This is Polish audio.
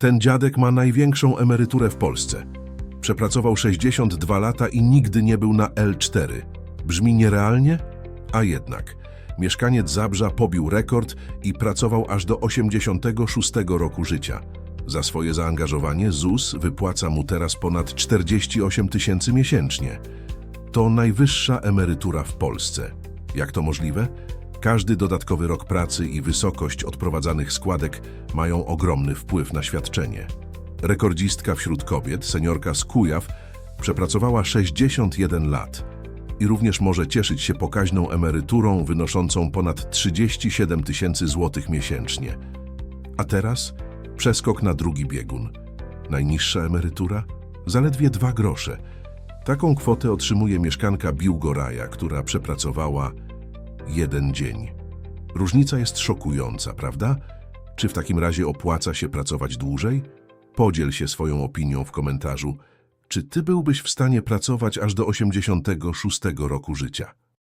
Ten dziadek ma największą emeryturę w Polsce. Przepracował 62 lata i nigdy nie był na L4. Brzmi nierealnie? A jednak. Mieszkaniec Zabrza pobił rekord i pracował aż do 86 roku życia. Za swoje zaangażowanie ZUS wypłaca mu teraz ponad 48 tysięcy miesięcznie. To najwyższa emerytura w Polsce. Jak to możliwe? Każdy dodatkowy rok pracy i wysokość odprowadzanych składek mają ogromny wpływ na świadczenie. Rekordzistka wśród kobiet, seniorka z Kujaw, przepracowała 61 lat i również może cieszyć się pokaźną emeryturą wynoszącą ponad 37 tysięcy złotych miesięcznie. A teraz przeskok na drugi biegun. Najniższa emerytura? Zaledwie dwa grosze. Taką kwotę otrzymuje mieszkanka Biłgoraja, która przepracowała jeden dzień. Różnica jest szokująca, prawda? Czy w takim razie opłaca się pracować dłużej? Podziel się swoją opinią w komentarzu. Czy ty byłbyś w stanie pracować aż do 86 roku życia?